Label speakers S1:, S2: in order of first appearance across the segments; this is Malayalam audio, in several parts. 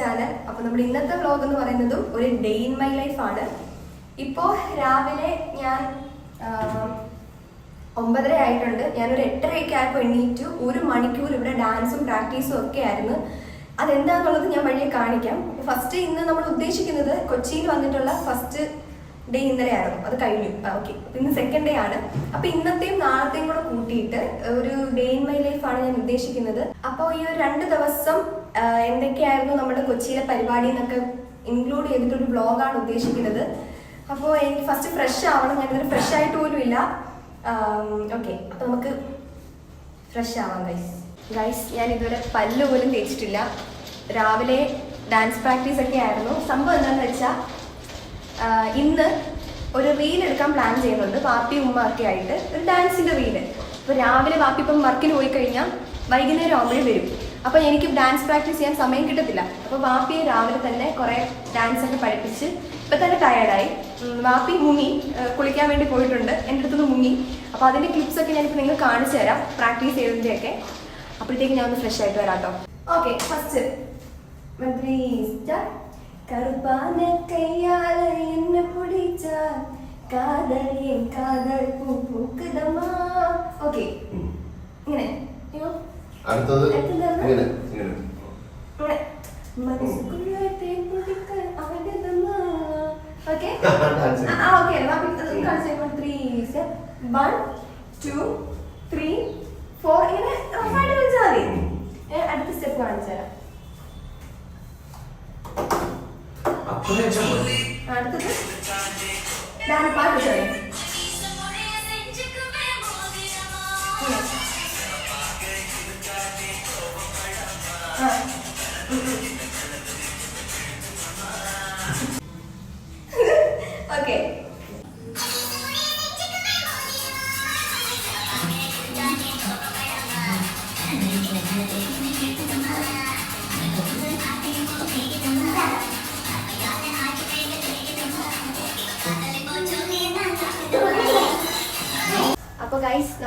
S1: ചാനൽ. അപ്പോൾ നമ്മുടെ ഇന്നത്തെ വ്ലോഗ് എന്ന് പറയുന്നതും ഒരു ഡേ ഇൻ മൈ ലൈഫ് ആണ്. ഇപ്പോൾ രാവിലെ ഞാൻ ഒമ്പതര ആയിട്ടുണ്ട്. ഞാനൊരു എട്ടരയൊക്കെ ആയപ്പോൾ എണ്ണീറ്റു ഒരു മണിക്കൂർ ഇവിടെ ഡാൻസും പ്രാക്ടീസും ഒക്കെ ആയിരുന്നു. അതെന്താന്നുള്ളത് ഞാൻ വഴിയെ കാണിക്കാം. ഫസ്റ്റ് ഇന്ന് നമ്മൾ ഉദ്ദേശിക്കുന്നത് കൊച്ചിയിൽ വന്നിട്ടുള്ള ഫസ്റ്റ് ഡേ ഇന്നലെ ആയിരുന്നു അത് കഴിഞ്ഞു. ഓക്കെ ഇന്ന് സെക്കൻഡ് ഡേ ആണ്. അപ്പൊ ഇന്നത്തെയും നാളത്തെയും കൂടെ കൂട്ടിയിട്ട് ഒരു ഡേ ഇൻ മൈ ലൈഫ് ആണ് ഞാൻ ഉദ്ദേശിക്കുന്നത്. അപ്പോൾ ഈ ഒരു രണ്ട് ദിവസം എന്തൊക്കെയായിരുന്നു നമ്മുടെ കൊച്ചിയിലെ പരിപാടി എന്നൊക്കെ ഇൻക്ലൂഡ് ചെയ്തിട്ടൊരു ബ്ലോഗാണ് ഉദ്ദേശിക്കുന്നത്. അപ്പോ എനിക്ക് ഫസ്റ്റ് ഫ്രഷ് ആവണം. ഞാനിതൊരു ഫ്രഷ് ആയിട്ട് പോലും ഇല്ല. ഓക്കെ അപ്പൊ നമുക്ക് ഫ്രഷ് ആവാം ഗൈസ് ഗൈസ് ഞാൻ ഇതുവരെ പല്ല് പോലും തേച്ചിട്ടില്ല. രാവിലെ ഡാൻസ് പ്രാക്ടീസ് ഒക്കെ ആയിരുന്നു. സംഭവം എന്താണെന്ന് വെച്ചാൽ ഇന്ന് ഒരു റീൽ എടുക്കാൻ പ്ലാൻ ചെയ്യുന്നുണ്ട്. പാപ്പി ഉമ്മ ഒക്കെ ആയിട്ട്. ഒരു ഡാൻസിന്റെ റീൽ അപ്പോൾ രാവിലെ പാപ്പി ഇപ്പം വർക്കിന് പോയി കഴിഞ്ഞാൽ വൈകുന്നേരം ആകുമ്പോഴേ വരും. അപ്പോൾ എനിക്ക് ഡാൻസ് പ്രാക്ടീസ് ചെയ്യാൻ സമയം കിട്ടത്തില്ല. അപ്പോൾ വാപ്പിയെ രാവിലെ തന്നെ കുറേ ഡാൻസ് ഒക്കെ പഠിപ്പിച്ച് ഇപ്പം തന്നെ ടയേർഡായി വാപ്പി മുങ്ങി. കുളിക്കാൻ വേണ്ടി പോയിട്ടുണ്ട്. എന്റെ അടുത്തുനിന്ന് മുങ്ങി. അപ്പോൾ അതിന്റെ ക്ലിപ്സ് ഒക്കെ ഞാനിപ്പോൾ നിങ്ങൾ കാണിച്ചു തരാം. പ്രാക്ടീസ് ചെയ്തതിന്റെയൊക്കെ അപ്പോഴത്തേക്ക് ഞാൻ ഒന്ന് ഫ്രഷ് ആയിട്ട് വരാം കേട്ടോ ഓക്കെ ഫസ്റ്റ് മന്ത്രി കറുപ്പാന കയ്യാല എന്നെ പിടിച്ച കാതലിയും കാതൽ പൂ പൂക്കുതമാ ഓക്കെ ഇങ്ങനെ.
S2: അടുത്തത് ഇങ്ങനെ ഇങ്ങനെ.
S1: ഇങ്ങനെ. മനസ്സുക്കുള്ള തേൻ പൊടിക്കാൻ അവന്റെതമാ ഓക്കെ. ആ ഓക്കെ കാണിച്ചു three one two three four ഇങ്ങനെ റഫായിട്ട് കളിച്ചാൽ മതി. അടുത്ത സ്റ്റെപ്പ് കാണിച്ചു തരാം
S2: അത്രയും വെച്ചാൽ മതി.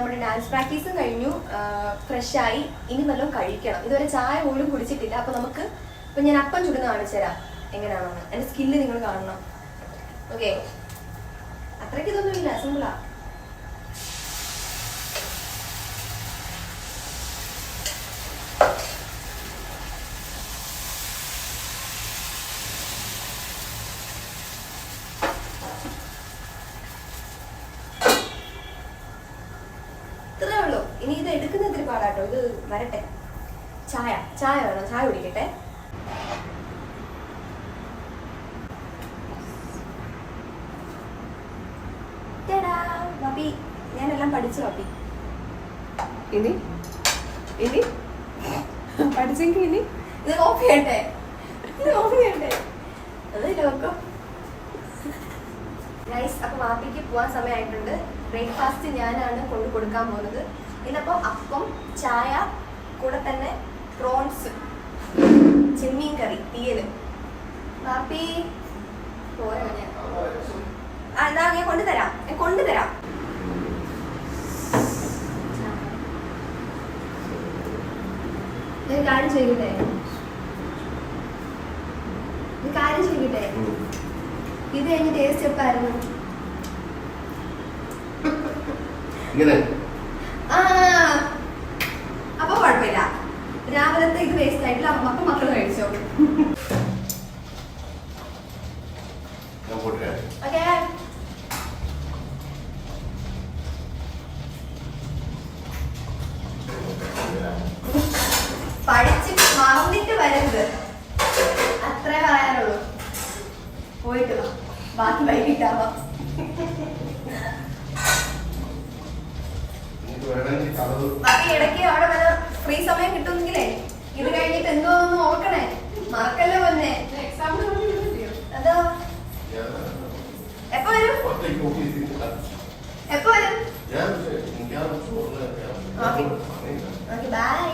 S1: നമ്മുടെ ഡാൻസ് പ്രാക്ടീസും കഴിഞ്ഞു. ഫ്രഷ് ആയി. ഇനി വല്ലതും കഴിക്കണം. ഇതുവരെ ചായ പോലും കുടിച്ചിട്ടില്ല. അപ്പൊ നമുക്ക് ഇപ്പൊ ഞാൻ അപ്പം ചുടുന്ന കാണിച്ചു തരാം. എങ്ങനെയാണെന്ന്. എന്റെ സ്കില്ല് നിങ്ങൾ കാണണം. ഓക്കെ അത്രയ്ക്ക് ഇതൊന്നും ഇല്ല സിമ്പിളാ ഇത്രേ ഉള്ളൂ ഇനി ഇത് എടുക്കുന്ന ഇത്തിരി പാടാട്ടോ ഇത് വരട്ടെ. ചായ ചായ വേണം. ചായ കുടിക്കട്ടെ. ഞാനെല്ലാം പഠിച്ചു അപ്പി ഇനി? ഇനി? പഠിച്ചെങ്കിൽ ഇനി? ഇത് ഓഫ് ചെയ്യട്ടെ. ഇത് ഓഫ് ചെയ്യട്ടെ. അത് ലോക്കം. ഗൈസ് അപ്പൊ വാപ്പിക്ക് പോവാൻ സമയമായിട്ടുണ്ട്. ബ്രേക്ക്ഫാസ്റ്റ് ഞാനാണ് കൊണ്ടു കൊടുക്കാൻ പോകുന്നത് ഇന്നപ്പോ അപ്പം ചായ കൂടെ തന്നെ പ്രോൺസ് ചെമ്മീൻ കറി തീയൽ ബാപ്പി ആ, എന്നാ ഞാൻ കൊണ്ടുതരാം. ഞാൻ കൊണ്ടുതരാം. കാര്യം. ഇത് സ്റ്റെപ്പായിരുന്നു
S2: ഇങ്ങനെ.
S1: പഠിച്ച് മറന്നിട്ട് വരരുത്. അത്രേ പറയാനുള്ളൂ. പോയിട്ട് ബാക്കി വൈകിട്ടാവാം
S2: എനിക്ക് വേണമെങ്കിൽ കഥ
S1: ബാക്കി ഇടയ്ക്ക് അവിടെ വല്ല ഫ്രീ സമയം കിട്ടുമെങ്കിലേ ഇത് കഴിഞ്ഞിട്ട് എന്തോ ഒന്ന് ഓർക്കണേ മറക്കല്ലേ പൊന്നെ അതോ എപ്പോ വരും
S2: ഒറ്റയ്ക്ക് ഓഫീസിൽ
S1: എപ്പോ വരും
S2: ഞാൻ എനിക്ക് ആ ചോറിന്
S1: ഓക്കേ.
S2: പറഞ്ഞില്ല
S1: ഓക്കെ ബൈ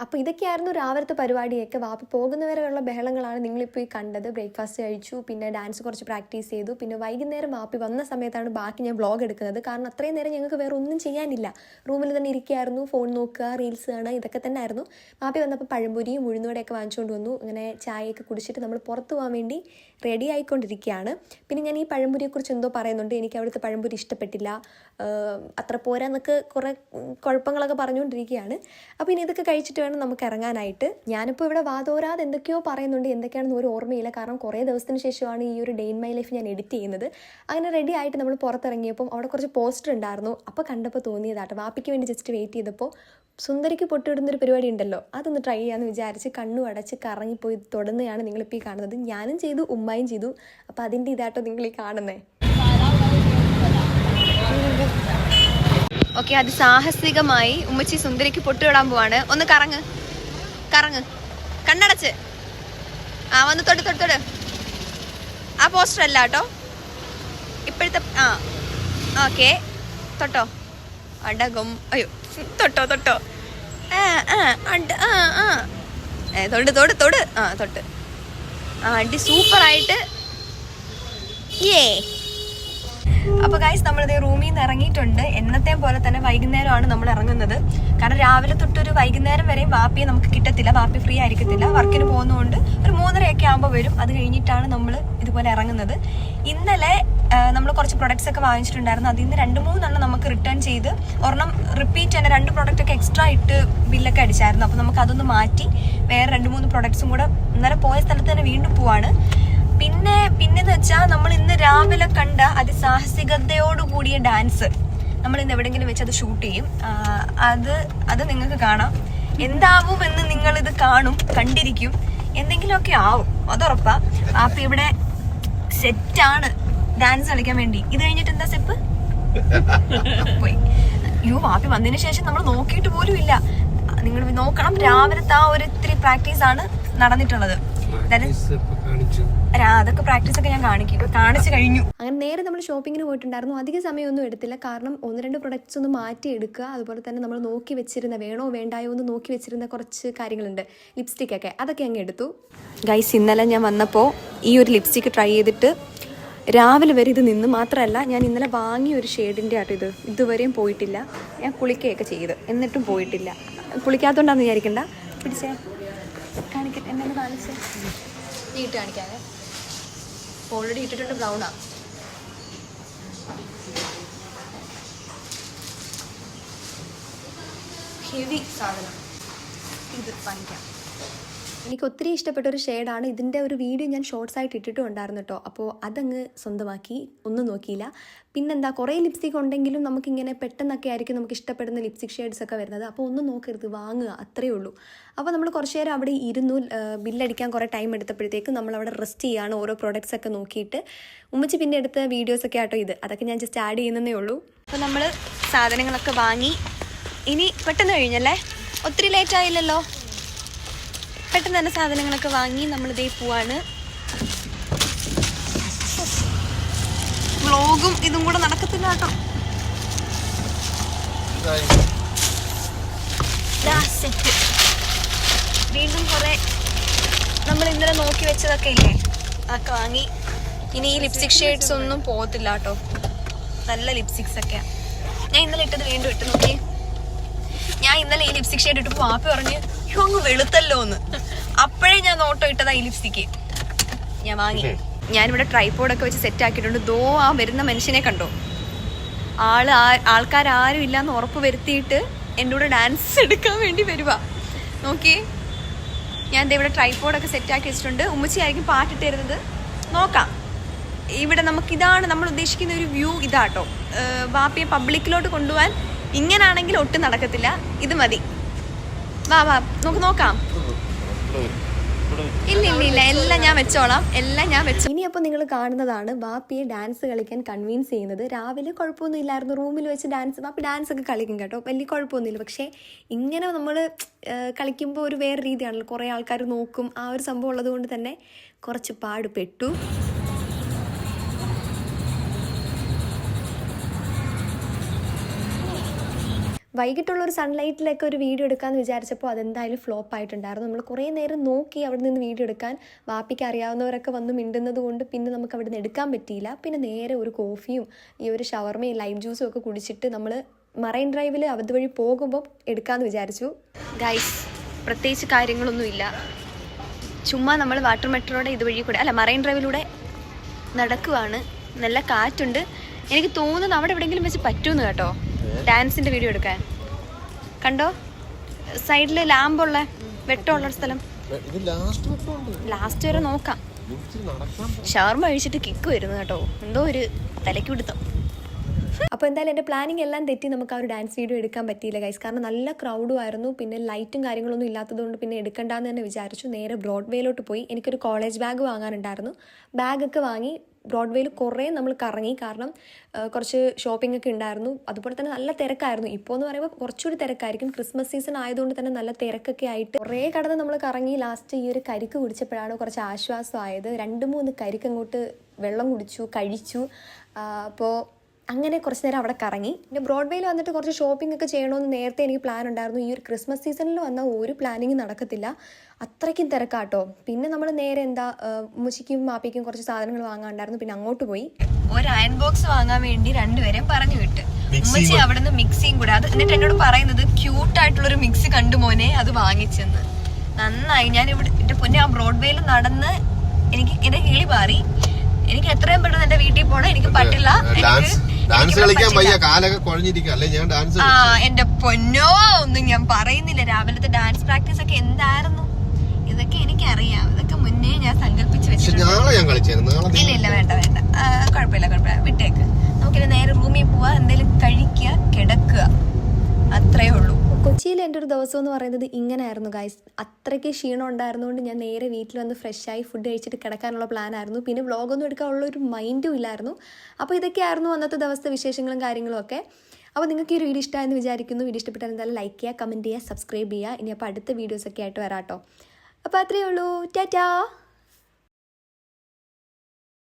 S1: അപ്പോൾ ഇതൊക്കെയായിരുന്നു രാവിലത്തെ പരിപാടിയൊക്കെ. വാപ്പി പോകുന്നവരെയുള്ള ബഹളങ്ങളാണ് നിങ്ങളിപ്പോൾ ഈ കണ്ടത്. ബ്രേക്ക്ഫാസ്റ്റ് കഴിച്ചു പിന്നെ ഡാൻസ് കുറച്ച് പ്രാക്ടീസ് ചെയ്തു. പിന്നെ വൈകുന്നേരം വാപ്പി വന്ന സമയത്താണ് ബാക്കി ഞാൻ വ്ളോഗ് എടുക്കുന്നത്. കാരണം അത്രയും നേരം ഞങ്ങൾക്ക് വേറെ ഒന്നും ചെയ്യാനില്ല. റൂമിൽ തന്നെ ഇരിക്കുകയായിരുന്നു ഫോൺ നോക്കുക റീൽസ് കാണുക ഇതൊക്കെ തന്നെ ആയിരുന്നു. വാപ്പി വന്നപ്പോൾ പഴംപൊരിയും ഉഴുന്നുവടയൊക്കെ വാങ്ങിച്ചുകൊണ്ട് വന്നു. അങ്ങനെ ചായയൊക്കെ കുടിച്ചിട്ട് നമ്മൾ പുറത്ത് പോകാൻ വേണ്ടി റെഡി ആയിക്കൊണ്ടിരിക്കുകയാണ്. പിന്നെ ഞാൻ ഈ പഴംപൊരിയെക്കുറിച്ച് എന്തോ പറയുന്നുണ്ട്. എനിക്ക് അവിടുത്തെ പഴംപൊരി ഇഷ്ടപ്പെട്ടില്ല. അത്ര പോരാന്നൊക്കെ കുറേ കുഴപ്പങ്ങളൊക്കെ പറഞ്ഞുകൊണ്ടിരിക്കുകയാണ്. അപ്പോൾ ഇനി ഇതൊക്കെ കഴിച്ചിട്ട് വേണം നമുക്ക് ഇറങ്ങാനായിട്ട് ഞാനിപ്പോൾ ഇവിടെ വാതോരാതെ എന്തൊക്കെയോ പറയുന്നുണ്ട് എന്തൊക്കെയാണെന്ന് ഒരു ഓർമ്മയില്ല. കാരണം കുറേ ദിവസത്തിന് ശേഷമാണ് ഈ ഒരു ഡേ ഇൻ മൈ ലൈഫ് ഞാൻ എഡിറ്റ് ചെയ്യുന്നത്. അങ്ങനെ റെഡി ആയിട്ട് നമ്മൾ പുറത്തിറങ്ങിയപ്പം അവിടെ കുറച്ച് പോസ്റ്റർ ഉണ്ടായിരുന്നു. അപ്പോൾ കണ്ടപ്പോൾ തോന്നിയതാട്ടോ. വാപ്പിക്ക് വേണ്ടി ജസ്റ്റ് വെയിറ്റ് ചെയ്തപ്പോൾ സുന്ദരിക്ക് പൊട്ടിവിടുന്നൊരു പരിപാടി ഉണ്ടല്ലോ അതൊന്ന് ട്രൈ ചെയ്യാമെന്ന് വിചാരിച്ച് കണ്ണു അടച്ച് കറങ്ങിപ്പോയി തുടർന്നെയാണ് നിങ്ങളിപ്പോൾ ഈ കാണുന്നത്. ഞാനും ചെയ്തു ഉമ്മയും ചെയ്തു. അപ്പോൾ അതിന്റെ ഇതാട്ടോ നിങ്ങൾ ഈ കാണുന്നത് ഓക്കെ അത് സാഹസികമായി ഉമ്മച്ചി സുന്ദരിക്ക് പൊട്ടുവിടാൻ പോവാണ്. ഒന്ന് കറങ്ങ്. കറങ്ങ്. കണ്ണടച്ച്. ആ വന്ന് തൊട്ട് തൊട്ട് തൊട്ട് ആ പോസ്റ്റർ അല്ല കേട്ടോ. ഇപ്പോഴത്തെ ആ. ഓക്കെ. തൊട്ടോ. അടകം. അയ്യോ തൊട്ടോ തൊട്ടോ. ആ അട ആ ആ. തൊട് തൊട് തൊട്. ആ തൊട്ട്. ആ അടി സൂപ്പറായിട്ട്. ഏ അപ്പോൾ ഗൈസ് നമ്മളിത് റൂമിൽ നിന്ന് ഇറങ്ങിയിട്ടുണ്ട്. എന്നത്തെ പോലെ തന്നെ വൈകുന്നേരമാണ് നമ്മൾ ഇറങ്ങുന്നത്. കാരണം രാവിലെ തൊട്ടൊരു വൈകുന്നേരം വരെയും വാപ്പിയെ നമുക്ക് കിട്ടത്തില്ല. വാപ്പി ഫ്രീ ആയിരിക്കത്തില്ല. വർക്കിന് പോകുന്നതുകൊണ്ട് ഒരു മൂന്നരയൊക്കെ ആകുമ്പോൾ വരും. അത് കഴിഞ്ഞിട്ടാണ് നമ്മൾ ഇതുപോലെ ഇറങ്ങുന്നത്. ഇന്നലെ നമ്മൾ കുറച്ച് പ്രൊഡക്ട്സ് ഒക്കെ വാങ്ങിച്ചിട്ടുണ്ടായിരുന്നു. അതിൽ നിന്ന് രണ്ട് മൂന്നെണ്ണം നമുക്ക് റിട്ടേൺ ചെയ്ത് ഒരെണ്ണം റിപ്പീറ്റ് തന്നെ രണ്ട് പ്രൊഡക്റ്റ് ഒക്കെ എക്സ്ട്രാ ഇട്ട് ബില്ലൊക്കെ അടിച്ചായിരുന്നു. അപ്പോൾ നമുക്ക് അതൊന്ന് മാറ്റി വേറെ രണ്ട് മൂന്ന് പ്രൊഡക്ട്സും കൂടെ ഇന്നലെ പോയ സ്ഥലത്ത് തന്നെ വീണ്ടും പോവാണ്. പിന്നെ പിന്നെന്ന് വെച്ചാൽ നമ്മൾ ഇന്ന് രാവിലെ കണ്ട അതിസാഹസികതയോട് കൂടിയ ഡാൻസ് നമ്മൾ ഇന്ന് എവിടെങ്കിലും വെച്ച് അത് ഷൂട്ട് ചെയ്യും. അത് അത് നിങ്ങൾക്ക് കാണാം. എന്താവും എന്ന് നിങ്ങൾ ഇത് കാണും കണ്ടിരിക്കും. എന്തെങ്കിലുമൊക്കെ ആവും അതുറപ്പാ. അപ്പൊ ഇവിടെ സെറ്റാണ് ഡാൻസ് കളിക്കാൻ വേണ്ടി. ഇത് കഴിഞ്ഞിട്ട് എന്താ സ്റ്റെപ്പ്? പോയി. യു വാപ്പി വന്നതിന് ശേഷം നമ്മൾ നോക്കിയിട്ട് പോലും ഇല്ല നിങ്ങൾ നോക്കണം രാവിലത്തെ ആ ഒരു ഇത്തിരി പ്രാക്ടീസ് ആണ് നടന്നിട്ടുള്ളത്. അതൊക്കെ പ്രാക്ടീസ് ഒക്കെ ഞാൻ കാണിക്കും കാണിച്ചു കഴിഞ്ഞു. അങ്ങനെ നേരെ നമ്മൾ ഷോപ്പിങ്ങിന് പോയിട്ടുണ്ടായിരുന്നു. അധിക സമയമൊന്നും എടുത്തില്ല. കാരണം ഒന്ന് രണ്ട് പ്രൊഡക്ട്സ് ഒന്ന് മാറ്റി എടുക്കുക. അതുപോലെ തന്നെ നമ്മൾ നോക്കി വെച്ചിരുന്ന വേണോ വേണ്ടായോ എന്ന് നോക്കി വെച്ചിരുന്ന കുറച്ച് കാര്യങ്ങളുണ്ട്. ലിപ്സ്റ്റിക് ഒക്കെ. അതൊക്കെ അങ്ങ് എടുത്തു. ഗൈസ് ഇന്നലെ ഞാൻ വന്നപ്പോൾ ഈ ഒരു ലിപ്സ്റ്റിക് ട്രൈ ചെയ്തിട്ട് രാവിലെ വരെ ഇത് നിന്ന് മാത്രമല്ല ഞാൻ ഇന്നലെ വാങ്ങിയ ഒരു ഷെയ്ഡിന്റെ ആട്ടോ ഇത്. ഇതുവരെയും പോയിട്ടില്ല. ഞാൻ കുളിക്കുകയൊക്കെ ചെയ്ത്. എന്നിട്ടും പോയിട്ടില്ല. കുളിക്കാത്തതുകൊണ്ടാണെന്ന് വിചാരിക്കണ്ട. പിടിച്ചേ. കാണിക്കട്ടെ നീ ഇട്ട് കാണിക്കാനേ ഓൾറെഡി ഇട്ടിട്ടുണ്ട് ബ്രൗണാ ഹെവി സാധനം. ഇത് വാങ്ങിക്കാം. എനിക്ക് ഒത്തിരി ഇഷ്ടപ്പെട്ട ഒരു ഷെയ്ഡാണ്. ഇതിന്റെ ഒരു വീഡിയോ ഞാൻ ഷോർട്സ് ആയിട്ട് ഇട്ടിട്ടുണ്ടായിരുന്നു കേട്ടോ. അപ്പോൾ അതങ്ങ് സ്വന്തമാക്കി. ഒന്നും നോക്കിയില്ല. പിന്നെന്താ കുറേ ലിപ്സ്റ്റിക് ഉണ്ടെങ്കിലും നമുക്കിങ്ങനെ പെട്ടെന്നൊക്കെ ആയിരിക്കും നമുക്ക് ഇഷ്ടപ്പെടുന്ന ലിപ്സ്റ്റിക് ഷെയ്ഡ്സ് ഒക്കെ വരുന്നത്. അപ്പോൾ ഒന്നും നോക്കരുത് വാങ്ങുക അത്രയേ ഉള്ളൂ. അപ്പോൾ നമ്മൾ കുറച്ച് നേരം അവിടെ ഇരുന്നു ബില്ലടിക്കാൻ കുറേ ടൈം എടുത്തപ്പോഴത്തേക്ക് നമ്മൾ അവിടെ റെസ്റ്റ് ചെയ്യുകയാണ് ഓരോ പ്രോഡക്റ്റ്സ് ഒക്കെ നോക്കിയിട്ട്. ഉമ്മച്ചി പിന്നെ എടുത്ത വീഡിയോസ് ഒക്കെ ആട്ടോ ഇത്. അതൊക്കെ ഞാൻ ജസ്റ്റ് ആഡ് ചെയ്യുന്നതേ ഉള്ളൂ. അപ്പോൾ നമ്മൾ സാധനങ്ങളൊക്കെ വാങ്ങി. ഇനി പെട്ടെന്ന് കഴിഞ്ഞല്ലേ? ഒത്തിരി ലേറ്റ് ആയില്ലല്ലോ. പെട്ടെന്ന് തന്നെ സാധനങ്ങളൊക്കെ വാങ്ങി നമ്മൾ ഇതേ പോവാണ്. വ്ളോഗും ഇതും കൂടെ നടക്കത്തില്ല കേട്ടോ. വീണ്ടും കുറെ നമ്മൾ ഇന്നലെ നോക്കി വെച്ചതൊക്കെ ഇല്ലേ? അതൊക്കെ വാങ്ങി. ഇനി ഈ ലിപ്സ്റ്റിക് ഷെയ്ഡ്സ് ഒന്നും പോകത്തില്ല കേട്ടോ. നല്ല ലിപ്സ്റ്റിക്സ് ഒക്കെ. ഞാൻ ഇന്നലെ ഇട്ടത് വീണ്ടും ഇട്ട് നോക്കി. ഞാൻ ഇന്നലെ ഈ ലിപ്സ്റ്റിക് ഷെയ്ഡ് ഇട്ടപ്പോൾ പാപ്പി പറഞ്ഞ് "അയ്യോ, അങ്ങ് വെളുത്തല്ലോ എന്ന്. അപ്പോഴേ ഞാൻ നോട്ടോ ഇട്ടതാ ഈ ലിപ്സ്റ്റിക്ക് ഞാൻ വാങ്ങി. ഞാനിവിടെ ട്രൈപോഡൊക്കെ വെച്ച് സെറ്റ് ആക്കിയിട്ടുണ്ട്. ദോ ആ വരുന്ന മനുഷ്യനെ കണ്ടോ? ആൾ ആ- ആൾക്കാരും ഇല്ലാന്ന് ഉറപ്പ് വരുത്തിയിട്ട് എന്റെ കൂടെ ഡാൻസ് എടുക്കാൻ വേണ്ടി വരുവാ. നോക്കിയേ. ഞാൻ ഇവിടെ ട്രൈപോഡൊക്കെ സെറ്റ് ആക്കി വെച്ചിട്ടുണ്ട്. ഉമ്മച്ചിയായിരിക്കും പാട്ടിട്ട് തരുന്നത്. നോക്കാം. ഇവിടെ നമുക്ക് ഇതാണ് നമ്മൾ ഉദ്ദേശിക്കുന്ന ഒരു വ്യൂ ഇതാട്ടോ. വാപ്പിയെ പബ്ലിക്കിലോട്ട് കൊണ്ടുപോകാൻ ഇങ്ങനാണെങ്കിൽ ഒട്ടും നടക്കത്തില്ല. ഇത് മതി. വാ വാ നമുക്ക് നോക്കാം. ഇല്ല ഇല്ല ഇല്ല എല്ലാം ഞാൻ വെച്ചോളാം. എല്ലാം ഞാൻ വെച്ചു ഇനി അപ്പോൾ നിങ്ങൾ കാണുന്നതാണ് ബാപ്പിയെ ഡാൻസ് കളിക്കാൻ കൺവിൻസ് ചെയ്യുന്നത്. രാവിലെ കുഴപ്പമൊന്നും ഇല്ലായിരുന്നു. റൂമിൽ വെച്ച് ഡാൻസ് ബാപ്പി ഡാൻസ് ഒക്കെ കളിക്കും കേട്ടോ. വലിയ കുഴപ്പമൊന്നുമില്ല. പക്ഷേ ഇങ്ങനെ നമ്മൾ കളിക്കുമ്പോൾ ഒരു വേറെ രീതിയാണല്ലോ. കുറേ ആൾക്കാർ നോക്കും. ആ ഒരു സംഭവം ഉള്ളത് കൊണ്ട് തന്നെ കുറച്ച് പാടുപെട്ടു. വൈകിട്ടുള്ള ഒരു സൺലൈറ്റിലൊക്കെ ഒരു വീഡിയോ എടുക്കാമെന്ന് വിചാരിച്ചപ്പോൾ അതെന്തായാലും ഫ്ലോപ്പ് ആയിട്ടുണ്ടായിരുന്നു. നമ്മൾ കുറേ നേരം നോക്കി അവിടെ നിന്ന് വീഡിയോ എടുക്കാൻ വാപ്പിക്ക് അറിയാവുന്നവരൊക്കെ വന്ന് മിണ്ടുന്നത് കൊണ്ട് പിന്നെ നമുക്ക് അവിടെ നിന്ന് എടുക്കാൻ പറ്റിയില്ല. പിന്നെ നേരെ ഒരു കോഫിയും ഈ ഒരു ഷവർമയും ലൈം ജ്യൂസും ഒക്കെ കുടിച്ചിട്ട് നമ്മൾ മറൈൻ ഡ്രൈവിൽ അതുവഴി പോകുമ്പോൾ എടുക്കാമെന്ന് വിചാരിച്ചു.
S3: ഗൈസ് പ്രത്യേകിച്ച് കാര്യങ്ങളൊന്നുമില്ല. ചുമ്മാ നമ്മൾ വാട്ടർ മെട്രോയുടെ ഇതുവഴി കൂടെ അല്ല മറൈൻ ഡ്രൈവിലൂടെ നടക്കുവാണ്. നല്ല കാറ്റുണ്ട്. എനിക്ക് തോന്നുന്നു അവിടെ എവിടെയെങ്കിലും വെച്ച് പറ്റുമെന്ന് കേട്ടോ. ഡാൻസിന്റെ വീഡിയോ എടുക്കാൻ. കണ്ടോ? സൈഡിൽ ലാമ്പുള്ള വെട്ടമുള്ള സ്ഥലം.
S4: ലാസ്റ്റ്
S3: വരെ നോക്കാം.
S4: ഷവർമ്മ
S3: ഷവർമ കഴിച്ചിട്ട് കിക്ക് വരുന്നു കേട്ടോ. എന്തോ ഒരു തലയ്ക്ക് പിടുത്തം.
S1: അപ്പോൾ എന്തായാലും എന്റെ പ്ലാനിങ് എല്ലാം തെറ്റി. നമുക്ക് ആ ഒരു ഡാൻസ് വീഡിയോ എടുക്കാൻ പറ്റിയില്ല ഗൈസ് കാരണം നല്ല ക്രൗഡും ആയിരുന്നു. പിന്നെ ലൈറ്റും കാര്യങ്ങളൊന്നും ഇല്ലാത്തതുകൊണ്ട് പിന്നെ എടുക്കണ്ടെന്ന് തന്നെ വിചാരിച്ചു. നേരെ ബ്രോഡ്വേയിലോട്ട് പോയി. എനിക്കൊരു കോളേജ് ബാഗ് വാങ്ങാനുണ്ടായിരുന്നു. ബാഗൊക്കെ വാങ്ങി ബ്രോഡ്വേയിൽ കുറേ നമ്മൾ കറങ്ങി. കാരണം കുറച്ച് ഷോപ്പിംഗ് ഒക്കെ ഉണ്ടായിരുന്നു. അതുപോലെ തന്നെ നല്ല തിരക്കായിരുന്നു. ഇപ്പോൾ എന്ന് പറയുമ്പോൾ കുറച്ചുകൂടി തിരക്കായിരിക്കും. ക്രിസ്മസ് സീസൺ ആയതുകൊണ്ട് തന്നെ നല്ല തിരക്കൊക്കെ ആയിട്ട് കുറേ കടന്ന് നമ്മൾ കറങ്ങി. ലാസ്റ്റ് ഈ ഒരു കരിക്ക് കുടിച്ചപ്പോഴാണ് കുറച്ച് ആശ്വാസമായത്. രണ്ട് മൂന്ന് കരിക്ക് അങ്ങോട്ട് വെള്ളം കുടിച്ചു കഴിച്ചു. അപ്പോൾ അങ്ങനെ കുറച്ച് നേരം അവിടെ കറങ്ങി. പിന്നെ ബ്രോഡ്വേയിൽ വന്നിട്ട് കുറച്ച് ഷോപ്പിംഗ് ഒക്കെ ചെയ്യണമെന്ന് നേരത്തെ എനിക്ക് പ്ലാൻ ഉണ്ടായിരുന്നു. ഈ ഒരു ക്രിസ്മസ് സീസണിൽ വന്ന ഒരു പ്ലാനിങ് നടക്കത്തില്ല. അത്രയ്ക്കും തിരക്കാട്ടോ. പിന്നെ നമ്മൾ നേരെ എന്താ മുച്ചിക്കും മാപ്പിക്കും കുറച്ച് സാധനങ്ങൾ വാങ്ങാണ്ടായിരുന്നു പിന്നെ അങ്ങോട്ട് പോയി.
S3: ഒരു അയൺ ബോക്സ് വാങ്ങാൻ വേണ്ടി രണ്ടുപേരെയും പറഞ്ഞു വിട്ടു. ഉമ്മച്ചി അവിടെ നിന്ന് മിക്സിയും കൂടെ. അത് എന്നിട്ട് എന്നോട് പറയുന്നത് ക്യൂട്ട് ആയിട്ടുള്ള ഒരു മിക്സി കണ്ടു മോനെ അത് വാങ്ങിച്ചെന്ന്. നന്നായി. ഞാൻ ഇവിടെ എന്റെ പൊന്നെ ആ ബ്രോഡ്വേയിൽ നടന്ന് എനിക്ക് എന്റെ കിളി മാറി. എനിക്ക് എത്രയും പെട്ടെന്ന് എന്റെ വീട്ടിൽ പോണം. എനിക്ക് പറ്റില്ല.
S4: ഡാൻസ്
S3: എനിക്ക്
S4: ഡാൻസ് കളിക്കാൻ വയ്യ കാലൊക്കെ കുഴഞ്ഞിരിക്കും. അല്ലെ ഞാൻ ഡാൻസ്
S3: ആ എന്റെ പൊന്നോ ഒന്നും ഞാൻ പറയുന്നില്ല. രാവിലത്തെ ഡാൻസ് പ്രാക്ടീസ് ഒക്കെ എന്തായിരുന്നു? ഇതൊക്കെ എനിക്കറിയാം. ഇതൊക്കെ മുന്നേ ഞാൻ സങ്കല്പിച്ച് വെച്ചിട്ടുണ്ട്. ഇല്ല ഇല്ല വേണ്ട വേണ്ട. കുഴപ്പമില്ല കുഴപ്പമില്ല. വിട്ടേക്ക്. നമുക്കിനി നേരെ റൂമിൽ പോവാ. എന്തെങ്കിലും കഴിക്കുക കിടക്കുക. അത്രേ ഉള്ളൂ.
S1: കൊച്ചിയിൽ എന്റെ ഒരു ദിവസം എന്ന് പറയുന്നത് ഇങ്ങനെയായിരുന്നു ഗൈസ് അത്രയ്ക്ക് ക്ഷീണം ഉണ്ടായിരുന്നുകൊണ്ട് ഞാൻ നേരെ വീട്ടിൽ വന്ന് ഫ്രഷായി ഫുഡ് കഴിച്ചിട്ട് കിടക്കാനുള്ള പ്ലാൻ ആയിരുന്നു. പിന്നെ വ്ളോഗൊന്നും എടുക്കാനുള്ള ഒരു മൈൻഡും ഇല്ലായിരുന്നു. അപ്പോൾ ഇതൊക്കെയായിരുന്നു അന്നത്തെ ദിവസത്തെ വിശേഷങ്ങളും കാര്യങ്ങളും ഒക്കെ. അപ്പോൾ നിങ്ങൾക്ക് ഈ വീഡിയോ ഇഷ്ടമായെന്ന് വിചാരിക്കുന്നു. വീഡിയോ ഇഷ്ടപ്പെട്ടാൽ എന്തായാലും ലൈക്ക് ചെയ്യുക കമന്റ് ചെയ്യുക സബ്സ്ക്രൈബ് ചെയ്യുക. ഇനി അപ്പോൾ അടുത്ത വീഡിയോസൊക്കെ ആയിട്ട് വരാം കേട്ടോ. അപ്പോൾ അത്രയേ ഉള്ളൂ. ടാറ്റാ!